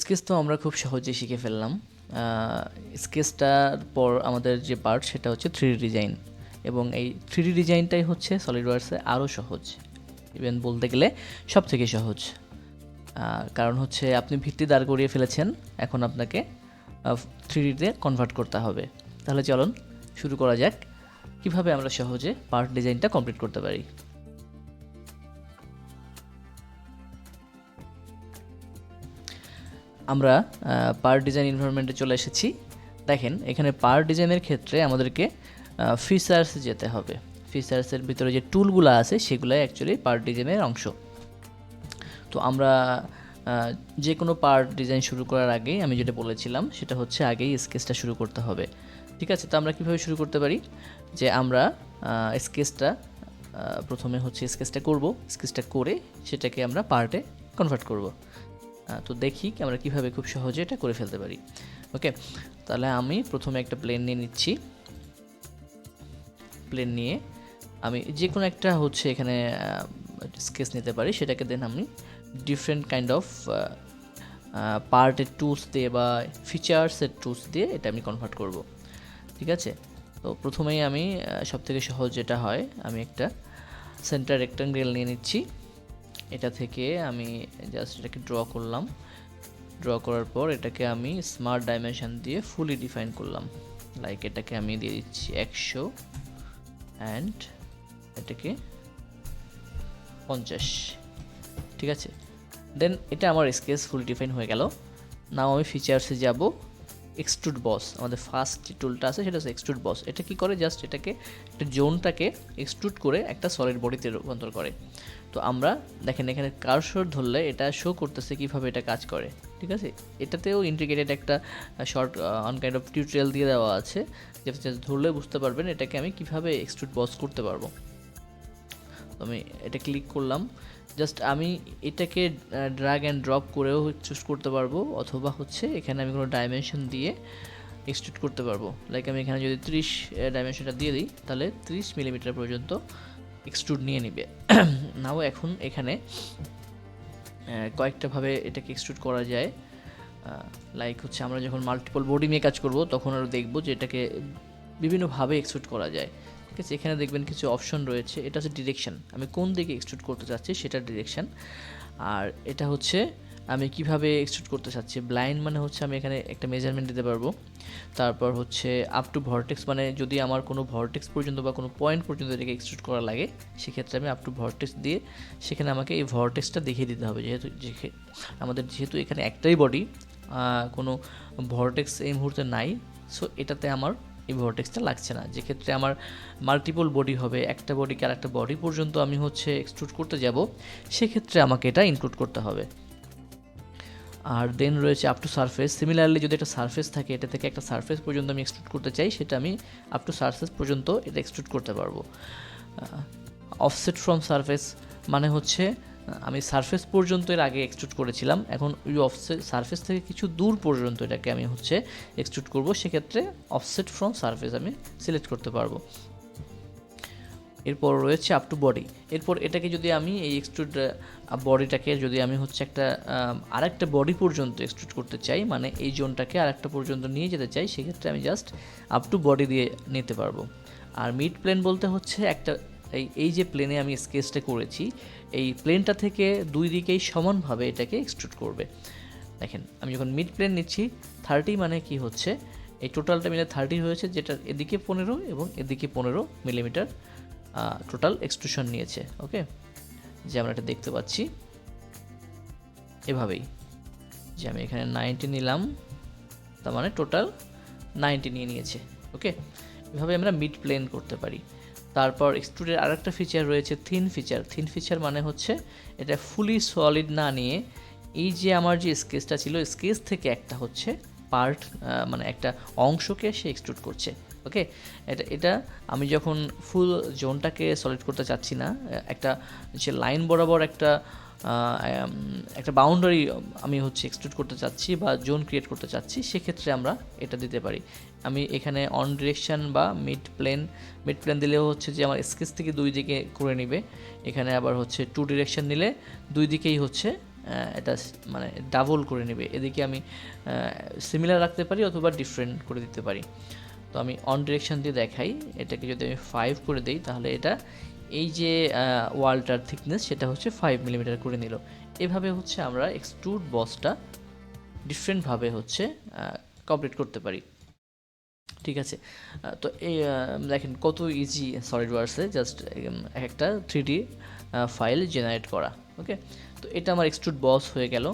Sketch তো আমরা খুব সহজেই শিখে ফেললাম। স্কেচটার পর আমাদের যে পার্ট সেটা হচ্ছে থ্রি ডিজাইন এবং এই থ্রি ডিজাইনটাই হচ্ছে সলিড ওয়ার্সে আরও সহজ ইভেন বলতে গেলে সব থেকে সহজ কারণ হচ্ছে আপনি ভিত্তি দাঁড় করিয়ে ফেলেছেন, এখন আপনাকে থ্রি ডিতে কনভার্ট করতে হবে। তাহলে চলুন শুরু করা যাক, কীভাবে আমরা সহজে পার্ট ডিজাইনটা কমপ্লিট করতে পারি। আমরা পার ডিজাইন এনভায়রনমেন্টে চলে এসেছি। দেখেন, এখানে পার ডিজাইনের ক্ষেত্রে আমাদেরকে ফিচার্স যেতে হবে। ফিচার্সের ভিতরে যে টুলগুলো আছে সেগুলো অ্যাকচুয়ালি পার ডিজাইনের অংশ। তো আমরা যে কোনো পার্ট ডিজাইন শুরু করার আগেই আমি যেটা বলেছিলাম, সেটা হচ্ছে আগেই স্কেচটা শুরু করতে হবে। ঠিক আছে? তো আমরা কীভাবে শুরু করতে পারি? যে আমরা স্কেচটা প্রথমে হচ্ছে স্কেচটা করব। স্কেচটা করে সেটাকে আমরা পার্টে কনভার্ট করব। তো দেখি আমরা কীভাবে খুব সহজে এটা করে ফেলতে পারি। ওকে তাহলে আমি প্রথমে একটা প্লেন নিয়ে নিচ্ছি। প্লেন নিয়ে আমি যে কোনো একটা হচ্ছে এখানে স্কেচ নিতে পারি। সেটাকে দেন আমি ডিফারেন্ট কাইন্ড অফ পার্টের টুলস দিয়ে বা ফিচার্সের টুলস দিয়ে এটা আমি কনভার্ট করব। ঠিক আছে? তো প্রথমেই আমি সবথেকে সহজ যেটা হয়, আমি একটা সেন্টার রেক্টাঙ্গেল নিয়ে নিচ্ছি। এটা থেকে আমি জাস্ট এটাকে ড্র করলাম। ড্র করার পর এটাকে আমি স্মার্ট ডাইমেনশান দিয়ে ফুলি ডিফাইন করলাম। লাইক এটাকে আমি দিয়ে দিচ্ছি একশো অ্যান্ড এটাকে পঞ্চাশ। ঠিক আছে? দেন এটা আমার স্কেচ ফুল ডিফাইন হয়ে গেল। নাও আমি ফিচার্সে যাব। এক্সট্রুড বস আমাদের ফার্স্ট যে টুলটা আছে সেটা হচ্ছে এক্সট্রুড বস এটা কি করে? জাস্ট এটাকে, একটা জোনটাকে এক্সট্রুড করে একটা সলিড বডিতে রূপান্তর করে। তো আমরা, দেখেন এখানে কারশর ধরলে এটা শো করতেছে কীভাবে এটা কাজ করে, ঠিক আছে? এটাতেও ইন্টিগ্রেটেড একটা short on kind of tutorial দিয়ে দেওয়া আছে। যেটা ধরলে বুঝতে পারবেন এটাকে আমি কীভাবে এক্সট্রুড বস করতে পারব। আমি এটা ক্লিক করলাম। জাস্ট আমি এটাকে ড্রাগ অ্যান্ড ড্রপ করেও চুজ করতে পারব, অথবা হচ্ছে এখানে আমি কোনো ডাইমেনশন দিয়ে এক্সট্রুড করতে পারব। লাইক আমি এখানে যদি ত্রিশ ডাইমেনশনটা দিয়ে দিই, তাহলে ত্রিশ মিলিমিটার পর্যন্ত এক্সট্রুড নিয়ে নিবে। নাও এখন এখানে কয়েকটাভাবে এটাকে এক্সট্রুড করা যায়। লাইক হচ্ছে আমরা যখন মাল্টিপল বডি নিয়ে কাজ করব, তখন আরও দেখব যে এটাকে বিভিন্নভাবে এক্সট্রুড করা যায়। ঠিক আছে, এখানে দেখবেন কিছু অপশন রয়েছে। এটা হচ্ছে ডিরেকশন আমি কোন দিকে এক্সট্রুড করতে চাচ্ছি সেটার ডিরেকশন আর এটা হচ্ছে আমি কীভাবে এক্সট্রুড করতে চাচ্ছি। ব্লাইন্ড মানে হচ্ছে আমি এখানে একটা মেজারমেন্ট দিতে পারব। তারপর হচ্ছে আপ টু ভর্টেক্স মানে যদি আমার কোনো ভর্টেক্স পর্যন্ত বা কোনো পয়েন্ট পর্যন্ত এটাকে এক্সট্রুড করা লাগে, সেক্ষেত্রে আমি আপ টু ভর্টেক্স দিয়ে সেখানে আমাকে এই ভর্টেক্সটা দেখিয়ে দিতে হবে। যেহেতু আমাদের যেহেতু এখানে একটাই বডি কোনো ভর্টেক্স এই মুহূর্তে নাই সো এটাতে আমার এই ভর্টেক্সটা লাগছে না। যেক্ষেত্রে আমার মাল্টিপল বডি হবে, একটা বডিকে আর একটা বডি পর্যন্ত আমি হচ্ছে এক্সট্রুড করতে যাব, সেক্ষেত্রে আমাকে এটা ইনক্লুড করতে হবে। আর দেন রয়েছে আপ টু সারফেস সিমিলারলি যদি একটা সারফেস থাকে, এটা থেকে একটা সারফেস পর্যন্ত আমি এক্সট্রুড করতে চাই, সেটা আমি আপ টু সারফেস পর্যন্ত এটা এক্সট্রুড করতে পারব। অফসেট ফ্রম সারফেস মানে হচ্ছে আমি সারফেস পর্যন্ত এর আগে এক্সট্রুড করেছিলাম। এখন ওই অফসেট সারফেস থেকে কিছু দূর পর্যন্ত এটাকে আমি হচ্ছে এক্সট্রুড করব। সেক্ষেত্রে অফসেট ফ্রম সারফেস আমি সিলেক্ট করতে পারব। এরপর রয়েছে আপ টু বডি এরপর এটাকে যদি আমি এই এক্সট্রুড বডিটাকে যদি আমি হচ্ছে একটা আরেকটা বডি পর্যন্ত এক্সট্রুড করতে চাই মানে এই জোনটাকে আরেকটা পর্যন্ত নিয়ে যেতে চাই, সেক্ষেত্রে আমি জাস্ট আপ টু বডি দিয়ে নিতে পারব। আর মিড প্লেন বলতে হচ্ছে একটা এই এই যে প্লেনে আমি স্কেচটা করেছি, এই প্লেনটা থেকে দুই দিকেই সমানভাবে এটাকে এক্সট্রুড করবে। দেখেন, আমি যখন মিড প্লেন নিচ্ছি থার্টি মানে কি হচ্ছে? এই টোটালটা মিলে থার্টি হয়েছে, যেটা এদিকে পনেরো এবং এদিকে পনেরো মিলিমিটার টোটাল এক্সট্রুশন নিয়েছে ওকে যে আমরা এটা দেখতে পাচ্ছি। এভাবেই, যে আমি এখানে নাইনটি নিলাম, তার মানে টোটাল নাইনটি নিয়ে নিয়েছে ওকে এভাবে আমরা মিড প্লেন করতে পারি। তারপর এক্সট্রুডের আরেকটা ফিচার রয়েছে থিন ফিচার থিন ফিচার মানে হচ্ছে এটা ফুলি সলিড না নিয়ে এই যে আমার যে স্কেচটা ছিল, স্কেচ থেকে একটা হচ্ছে পার্ট মানে একটা অংশকে সে এক্সট্রুড করছে ওকে এটা এটা আমি যখন ফুল জোনটাকে সলিড করতে চাচ্ছি না একটা যে লাইন বরাবর একটা একটা বাউন্ডারি আমি হচ্ছে এক্সট্রুড করতে চাচ্ছি বা জোন ক্রিয়েট করতে চাচ্ছি, সেক্ষেত্রে আমরা এটা দিতে পারি। আমি এখানে অন ডিরেকশন বা মিড প্লেন মিড প্লেন দিলেও হচ্ছে যে আমার স্কেচ থেকে দুই দিকে করে নিবে। এখানে আবার হচ্ছে টু ডিরেকশন নিলে দুই দিকেই হচ্ছে এটা মানে ডাবল করে নেবে। এদিকে আমি সিমিলার রাখতে পারি অথবা ডিফারেন্ট করে দিতে পারি। তো আমি অন ডিরেকশন দিয়ে দেখাই। এটাকে যদি আমি ফাইভ করে দিই, তাহলে এটা এই যে ওয়ালটার থিকনেস সেটা হচ্ছে ফাইভ মিলিমিটার করে নিল। এভাবে হচ্ছে আমরা এক্সট্রুড বসটা ডিফারেন্টভাবে হচ্ছে কমপ্লিট করতে পারি। ঠিক আছে? তো এই দেখেন কত ইজি সলিড ওয়ার্সে জাস্ট একটা থ্রি ফাইল জেনারেট করা ওকে তো এটা আমার এক্সট্রুড বস হয়ে গেল।